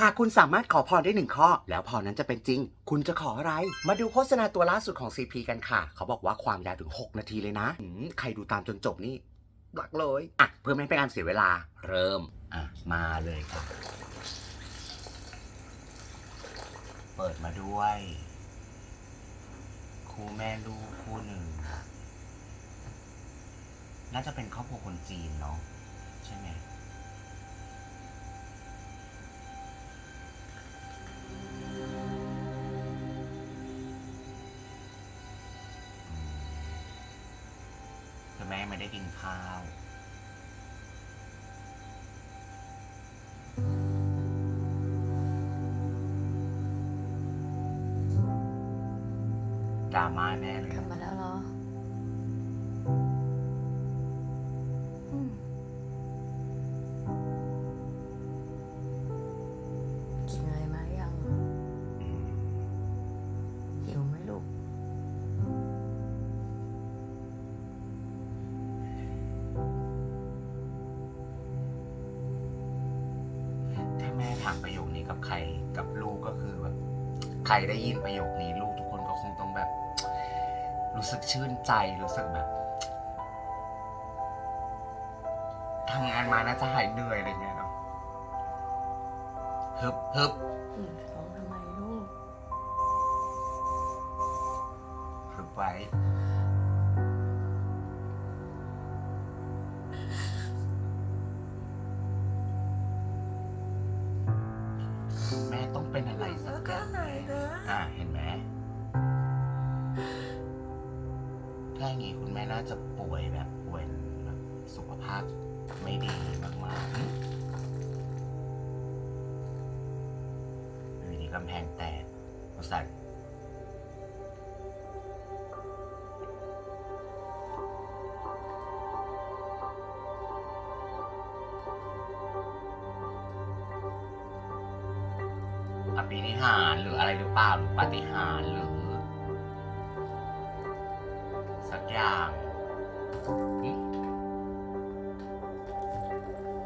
หากคุณสามารถขอพรได้หนึ่งข้อ แล้วพรนั้นจะเป็นจริง คุณจะขออะไร มาดูโฆษณาตัวล่าสุดของ CP กันค่ะ เขาบอกว่าความยาวถึง 6 นาทีเลยนะอืมใครดูตามจนจบนี่หลักเลยอะเพื่อไม่ให้เป็นการเสียเวลาเริ่มอะมาเลยค่ะ เปิดมาด้วย คู่แม่ลูกคู่หนึ่ง น่าจะเป็นครอบครัวคนจีนเนาะใช่ไหม แม่ไม่ได้กินข้าว ดราม่าแน่เลยกลับมาแล้วเหรอ ประโยคนี้กับใครกับลูกก็คือแบบใครได้ยินประโยคนี้ ลูกทุกคนก็คงต้องแบบ รู้สึกชื่นใจรู้สึกแบบทำงานมาน่าจะหายเหนื่อยอะไรเงี้ยเนาะฮึบฮึบอืมร้องทำไมลูกฮึบไว้ แม่ต้องเป็นอะไรสักอย่างอ่าเห็นไหมถ้าอย่างงี้คุณแม่น่าจะป่วยแบบป่วยแบบสุขภาพไม่ดีมากๆหึอยู่ดีกำแพงแตกอุตส่าห์ อภินิหารหรืออะไรหรือเปล่าหรือปาฏิหาริย์หรือ สักอย่าง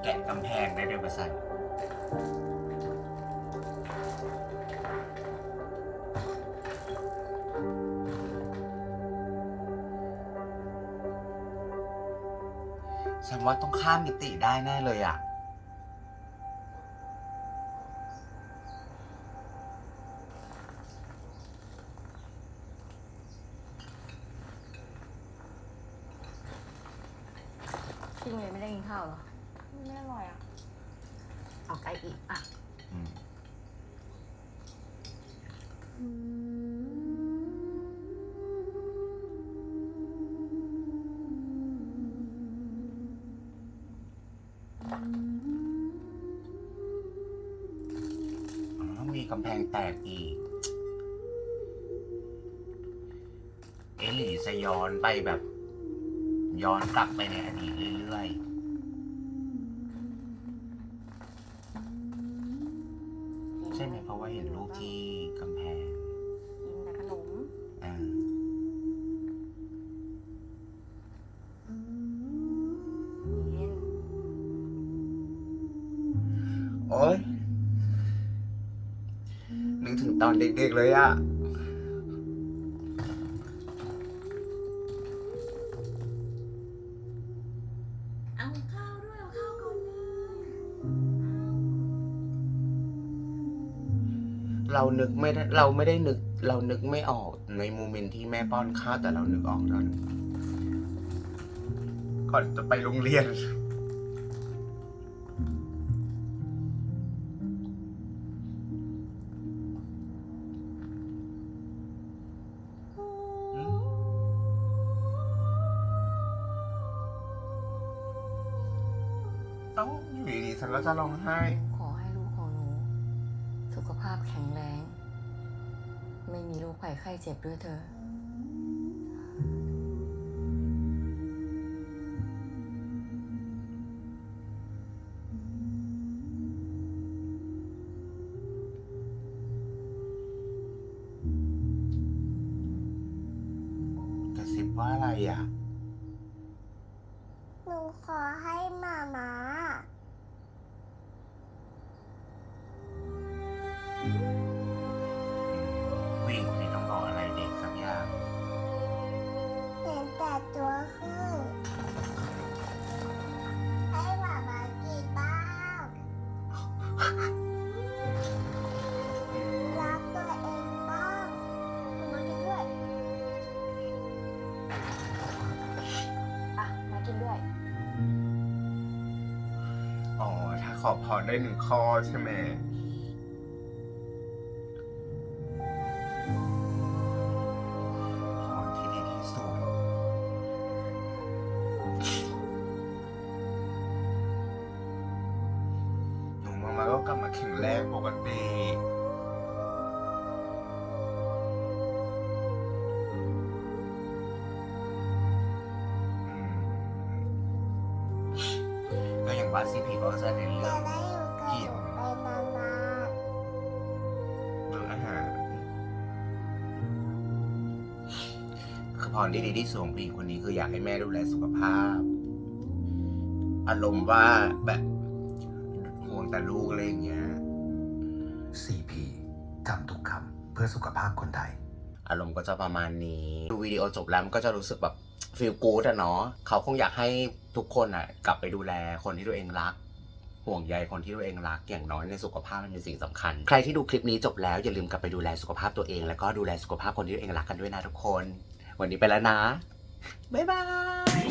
แกะกำแพงได้ด้วยประสันฉันว่าต้องข้ามมิติได้แน่เลยอะ พี่เมย์ไม่ได้กินข้าวเหรอ ไม่อร่อยอะเอาไก่อีกอะอืมอ๋อมีกำแพงแตกอีก เอหลีจะย้อนไปแบบ ย้อนกลับไปในอดีตเรื่อยๆใช่ไหมเพราะว่าเห็นรูปที่กำแพงกินแต่ขนมอ่าโอ๊ยนึกถึงตอนเด็กๆเลยอะ เรานึกไม่ได้เราไม่ได้นึก เรานึกไม่ออกในโมเมนต์ที่แม่ป้อนข้าวแต่เรานึกออกตอนก่อนจะไปโรงเรียนเอ้าอยู่ดีๆฉันก็จะร้องไห้ แข็งแรง ไม่มีโรคภัยไข้เจ็บด้วยเธอ กระซิบว่าอะไรอะ หนูขอให้หมามา รักตัวเองบ้างมากินด้วยอะมากินด้วย อ๋อ ถ้าขอพรได้หนึ่งข้อใช่ไหม งแรงปกติก็อย่างว่าซีพีก็จะเน้นเรื่องกินเรื่องอาหารคือพรที่ดีที่สุดของผู้หญิงคนนี้คืออยากให้แม่ดูแลสุขภาพ อารมณ์ว่าแบบห่วงแต่ลูกอะไรอย่างเงี้ย จำทุกคำเพื่อสุขภาพคนไทย อารมณ์ก็จะประมาณนี้ดูวิดีโอจบแล้วมันก็จะรู้สึกแบบฟีลกู๊ดอะเนาะเขาคงอยากให้ทุกคนอะกลับไปดูแลคนที่ตัวเองรัก ห่วงใยคนที่ตัวเองรักอย่างน้อยในสุขภาพมันเป็นสิ่งสำคัญ ใครที่ดูคลิปนี้จบแล้วอย่าลืมกลับไปดูแลสุขภาพตัวเอง แล้วก็ดูแลสุขภาพคนที่ตัวเองรักกันด้วยนะทุกคน วันนี้ไปแล้วนะบ๊ายบาย